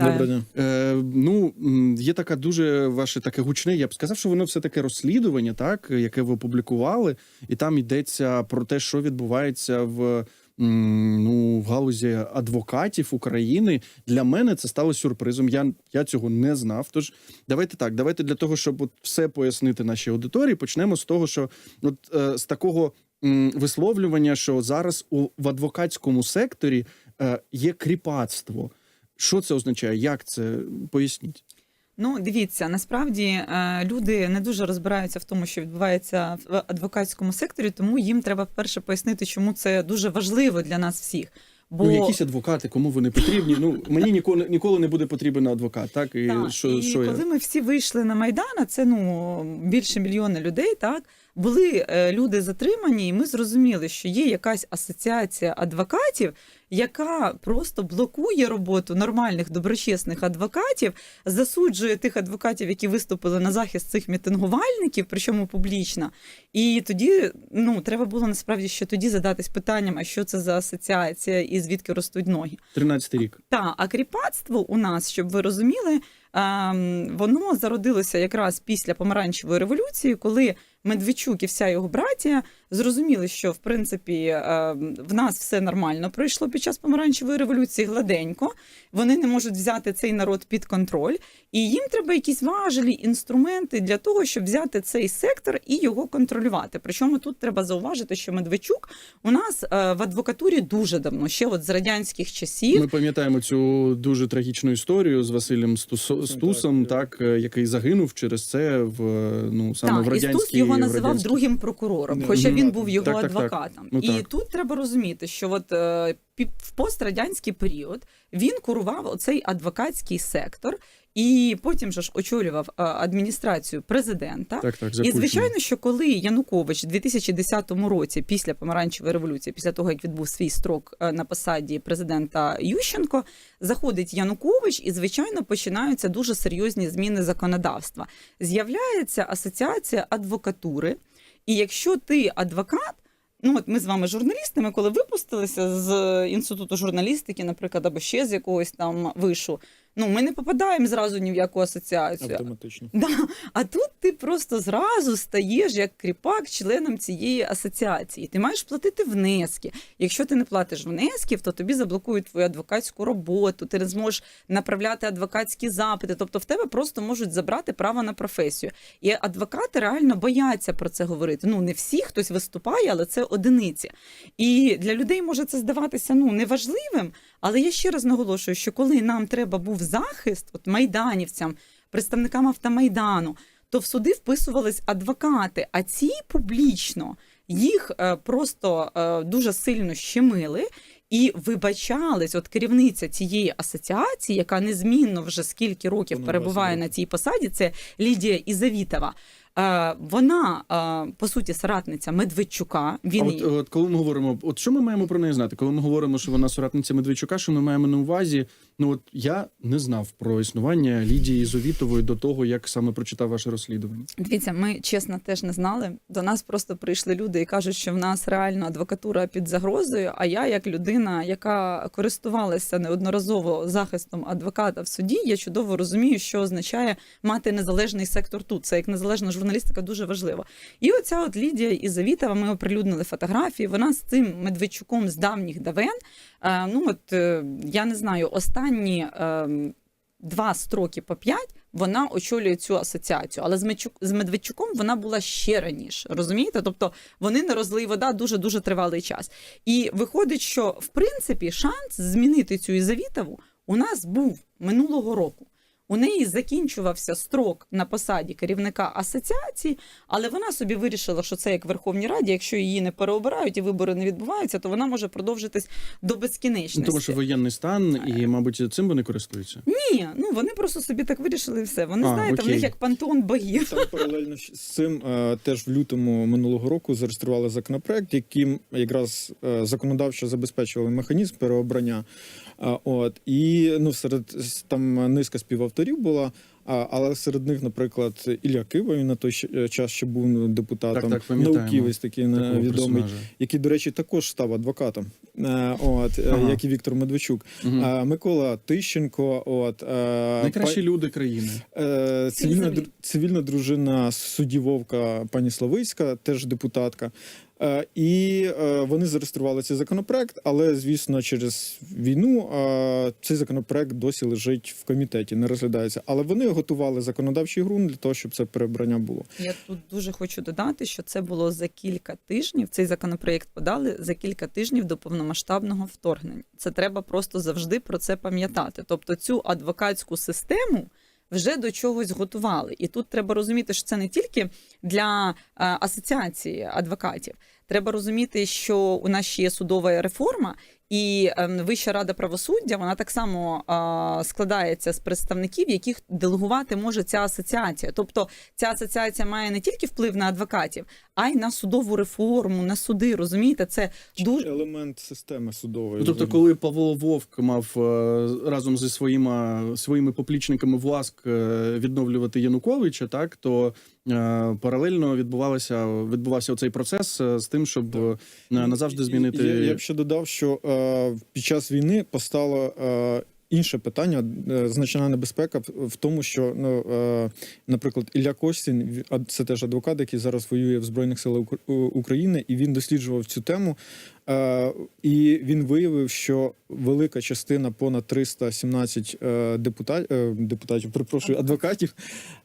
Доброго дня. Е, ну, є така дуже ваше таке гучне. Я б сказав, що воно все таке розслідування, так яке ви опублікували, і там йдеться про те, що відбувається в. Ну, в галузі адвокатів України для мене це стало сюрпризом. Я, я цього не знав. Тож давайте так. Давайте для того, щоб от все пояснити нашій аудиторії, почнемо з того, що от е, з такого м, висловлювання, що зараз у в адвокатському секторі е, є кріпацтво. Що це означає? Як це поясніть? Ну, дивіться, насправді е, люди не дуже розбираються в тому, що відбувається в адвокатському секторі, тому їм треба перше пояснити, чому це дуже важливо для нас всіх. Бо Ну, якісь адвокати, кому вони потрібні? Ну мені ніколи ніколи не буде потрібен адвокат. Так і Так, що, і що коли я ми всі вийшли на Майдан, а це ну більше мільйона людей, так були е, люди затримані, і ми зрозуміли, що є якась асоціація адвокатів, яка просто блокує роботу нормальних доброчесних адвокатів, засуджує тих адвокатів, які виступили на захист цих мітингувальників, причому публічно. І тоді ну треба було насправді ще тоді задатись питанням, а що це за асоціація і звідки ростуть ноги. 13 рік. Та, а кріпацтво у нас, щоб ви розуміли, ем, воно зародилося якраз після помаранчевої революції, коли Медведчук і вся його братія зрозуміли, що в принципі ем, в нас все нормально пройшло під час помаранчевої революції гладенько. Вони не можуть взяти цей народ під контроль, і їм треба якісь важелі інструменти для того, щоб взяти цей сектор і його контролювати. Причому тут треба зауважити, що Медведчук у нас е, в адвокатурі дуже давно, ще от з радянських часів. Ми пам'ятаємо цю дуже трагічну історію з Василем Стусо- Стусом, так е, який загинув через це в е, ну саме в Так, і Стус його називав радянській- другим прокурором, хоча ну, він був його так, так, так. адвокатом. Ну, і так. тут треба розуміти, що от е, в пострадянський період він курував оцей адвокатський сектор, і потім же ж очолював е, адміністрацію президента. Так, так, І звичайно, що коли Янукович у 2010 році, після помаранчевої революції, після того як відбув свій строк е, на посаді президента Ющенко, заходить Янукович, і звичайно починаються дуже серйозні зміни законодавства. З'являється асоціація адвокатури, і якщо ти адвокат. Ну, от ми з вами журналістами, коли випустилися з інституту журналістики, наприклад, або ще з якогось там вишу. Ну, ми не попадаємо зразу ні в яку асоціацію. Автоматично. Да. А тут ти просто зразу стаєш як кріпак членом цієї асоціації. Ти маєш платити внески. Якщо ти не платиш внесків, то тобі заблокують твою адвокатську роботу, ти не зможеш направляти адвокатські запити. Тобто в тебе просто можуть забрати право на професію. І адвокати реально бояться про це говорити. Ну не всі хтось виступає, але це одиниці. І для людей може це здаватися ну неважливим. Але я ще раз наголошую, що коли нам треба був захист, от майданівцям, представникам автомайдану, то в суди вписувались адвокати, а ці публічно їх е, просто е, дуже сильно щемили. І вибачались, от керівниця цієї асоціації, яка незмінно вже скільки років перебуває на цій посаді, це Лідія Ізавітова. Е, Вона е, по суті соратниця Медведчука. Він А от, от коли ми говоримо, от що ми маємо про неї знати? Коли ми говоримо, що вона соратниця Медведчука, що ми маємо на увазі? Ну от я не знав про існування Лідії Зовітової до того, як саме прочитав ваше розслідування. Дивіться, ми чесно теж не знали. До нас просто прийшли люди і кажуть, що в нас реально адвокатура під загрозою. А я, як людина, яка користувалася неодноразово захистом адвоката в суді, я чудово розумію, що означає мати незалежний сектор тут. Це як незалежна журналістика дуже важливо. І оця от Лідія Ізавітова, ми оприлюднили фотографії. Вона з цим Медведчуком з давніх давен. Е, ну от е, я не знаю, останні. е, Два строки по п'ять вона очолює цю асоціацію. Але з Медчук з Медведчуком вона була ще раніше. Розумієте? Тобто вони не розлий вода дуже дуже тривалий час. І виходить, що в принципі шанс змінити цю Ізавітову у нас був минулого року. У неї закінчувався строк на посаді керівника асоціації, але вона собі вирішила, що це як в Верховній Раді. Якщо її не переобирають і вибори не відбуваються, то вона може продовжитись до Ну, безкінечності. тому що воєнний стан, і, мабуть, цим вони користуються. Ні, ну вони просто собі так вирішили і все. Вони А, знаєте, в них як пантеон богів. Там паралельно з цим е, теж в лютому минулого року зареєстрували законопроект, яким якраз е, законодавчо забезпечували механізм переобрання. От і ну серед там низка співавторів була. Але серед них, наприклад, Ілля Кива, він на той час ще був депутатом, Так, так, науковець такий відомий, який, до речі, також став адвокатом. е, от, е, Ага. як і Віктор Медведчук. Е, Микола Тищенко, от, е, Найкращі люди країни. Е, Цивільна, цивільна дружина судді Вовка пані Славицька, теж депутатка. Е, І е, вони зареєстрували цей законопроект, але звісно, через війну е, цей законопроект досі лежить в комітеті, не розглядається. Але вони готували законодавчий ґрунт для того, щоб це перебрання було. Я тут дуже хочу додати, що це було за кілька тижнів. Цей законопроєкт подали за кілька тижнів до повномасштабного вторгнення. Це треба просто завжди про це пам'ятати. Тобто цю адвокатську систему. Вже до чогось готували, і тут треба розуміти, що це не тільки для е, асоціації адвокатів. Треба розуміти, що у нас ще є судова реформа, і ем, Вища рада правосуддя вона так само складається з представників, яких делегувати може ця асоціація. Тобто ця асоціація має не тільки вплив на адвокатів, а й на судову реформу, на суди. Розумієте, це дуже елемент системи судової. Тобто, коли Павло Вовк мав е, разом зі своїми своїми поплічниками ВЛАСК е, відновлювати Януковича, так то паралельно відбувалося відбувався цей процес е, з тим, щоб так. назавжди змінити. Я, я б ще додав, що е, під час війни постало е, інше питання, е, значна небезпека в, тому, що ну, е, наприклад, Ілля Костін, це теж адвокат, який зараз воює в Збройних силах України, і він досліджував цю тему. Е, і він виявив, що велика частина, понад 317 е, депутатів, е, депутатів, перепрошую, адвокатів,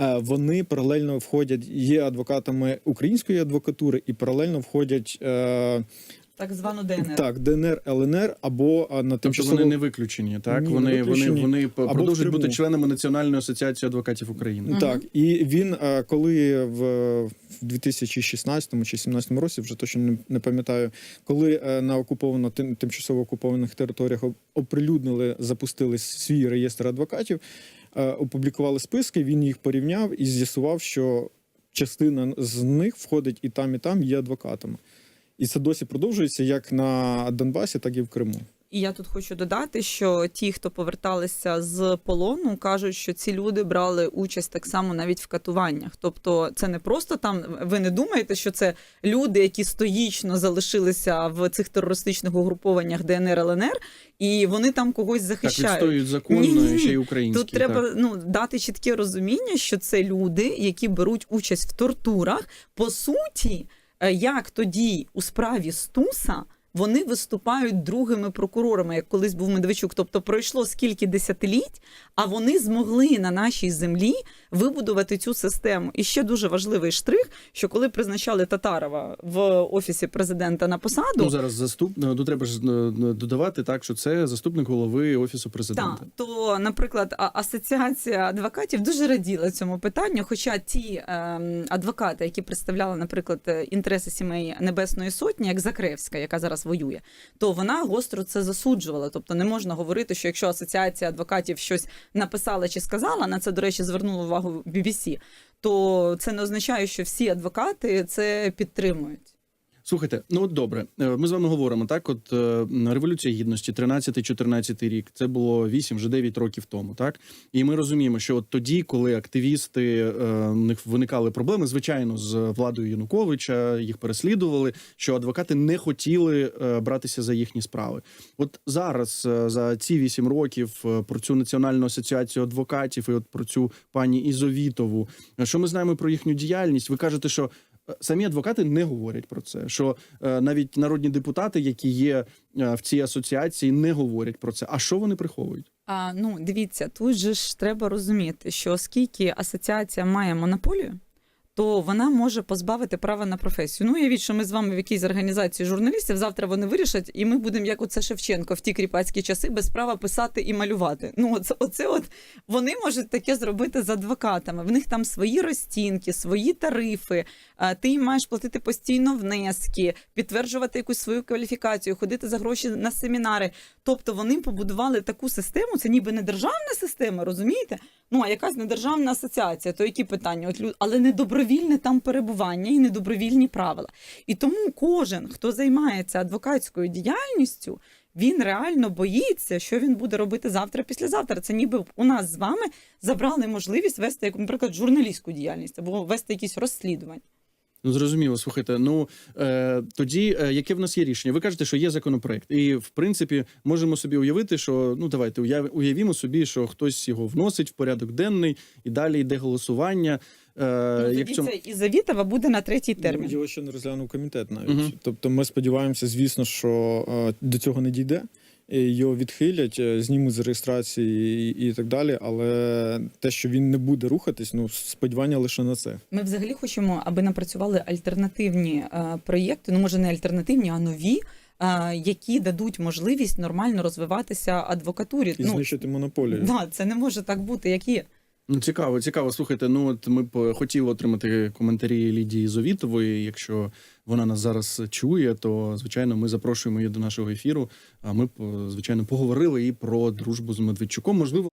е, вони паралельно входять, є адвокатами української адвокатури і паралельно входять. Так звано ДНР. так, ДНР, ЛНР або а, на Тобто тимчасово... вони не виключені, так Ні, вони, вони, виключені. вони Або в продовжують бути Криму. членами Національної асоціації адвокатів України. Так, і він, е, коли в, в 2016 чи 2017 році, вже точно не, не пам'ятаю, коли е, на окуповано тим, тимчасово окупованих територіях оп- оприлюднили, запустили свій реєстр адвокатів, е, опублікували списки, він їх порівняв і з'ясував, що частина з них входить і там, і там є адвокатами. І це досі продовжується як на Донбасі, так і в Криму. І я тут хочу додати, що ті, хто поверталися з полону, кажуть, що ці люди брали участь так само навіть в катуваннях. Тобто, це не просто там. Ви не думаєте, що це люди, які стоїчно залишилися в цих терористичних угрупованнях ДНР ЛНР, і вони там когось Так захищають. відстоюють закон Ні-ні-ні. е, ще й український. Тут треба так. ну дати чітке розуміння, що це люди, які беруть участь в тортурах. По суті, як тоді у справі Стуса. Вони виступають другими прокурорами, як колись був Медведчук. Тобто пройшло скільки десятиліть, а вони змогли на нашій землі вибудувати цю систему. І ще дуже важливий штрих, що коли призначали Татарова в офісі президента на посаду, Ну зараз заступ... ну, треба ж е, додавати так, що це заступник голови офісу президента. Так, то, наприклад, асоціація адвокатів дуже раділа цьому питанню. Хоча ті ем, адвокати, які представляли, наприклад, е, інтереси сімей Небесної Сотні, як Закревська, яка зараз воює, то вона гостро це засуджувала. Тобто не можна говорити, що якщо асоціація адвокатів щось написала чи сказала, на це, до речі, звернула увагу BBC, то це не означає, що всі адвокати це підтримують. Слухайте, ну от добре, Е, ми з вами говоримо так. От е, революція гідності, 13-14 рік, це було 8, вже 9 років тому. Так і ми розуміємо, що от тоді, коли активісти е, в них виникали проблеми, звичайно, з владою Януковича їх переслідували, що адвокати не хотіли братися за їхні справи. От зараз за ці 8 років про цю національну асоціацію адвокатів і от про цю пані Ізовітову, що ми знаємо про їхню діяльність? Ви кажете, що самі адвокати не говорять про це. Що е, навіть народні депутати, які є е, в цій асоціації, не говорять про це. А що вони приховують? А, ну, дивіться, тут же ж треба розуміти, що оскільки асоціація має монополію, то вона може позбавити права на професію. Ну, уявіть, що ми з вами в якійсь організації журналістів, завтра вони вирішать, і ми будемо, як оце Шевченко, в ті кріпацькі часи без права писати і малювати. Ну, оце, оце от вони можуть таке зробити з адвокатами. В них там свої розцінки, свої тарифи. Ти їм маєш платити постійно внески, підтверджувати якусь свою кваліфікацію, ходити за гроші на семінари. Тобто вони побудували таку систему, це ніби не державна система, розумієте? Ну а якась недержавна асоціація, то які питання? От але не добровільне там перебування і недобровільні правила. І тому кожен, хто займається адвокатською діяльністю, він реально боїться, що він буде робити завтра, післязавтра. Це ніби у нас з вами забрали можливість вести, наприклад, журналістську діяльність або вести якісь розслідування. Ну, зрозуміло, слухайте. Ну е, тоді е, яке в нас є рішення? Ви кажете, що є законопроект, і в принципі можемо собі уявити, що ну давайте уяв, уявімо собі, що хтось його вносить в порядок денний, і далі йде голосування. Е, Ну, якщо це і Завітова буде на третій термін. Ну, Його ще не розглянув комітет навіть. Мгм. Тобто ми сподіваємося, звісно, що е, до цього не дійде. Його відхилять, е, знімуть з реєстрації і, і так далі. Але те, що він не буде рухатись, ну сподівання лише на це. Ми взагалі хочемо, аби напрацювали альтернативні е, проєкти. Ну може не альтернативні, а нові, е, які дадуть можливість нормально розвиватися адвокатурі. І ну знищити монополію. да, це не може так бути. Як є. Ну, цікаво, цікаво. Слухайте, ну от ми б хотіли отримати коментарі Лідії Зовітової. Якщо вона нас зараз чує, то звичайно ми запрошуємо її до нашого ефіру. А ми б, звичайно, поговорили і про дружбу з Медведчуком. Можливо,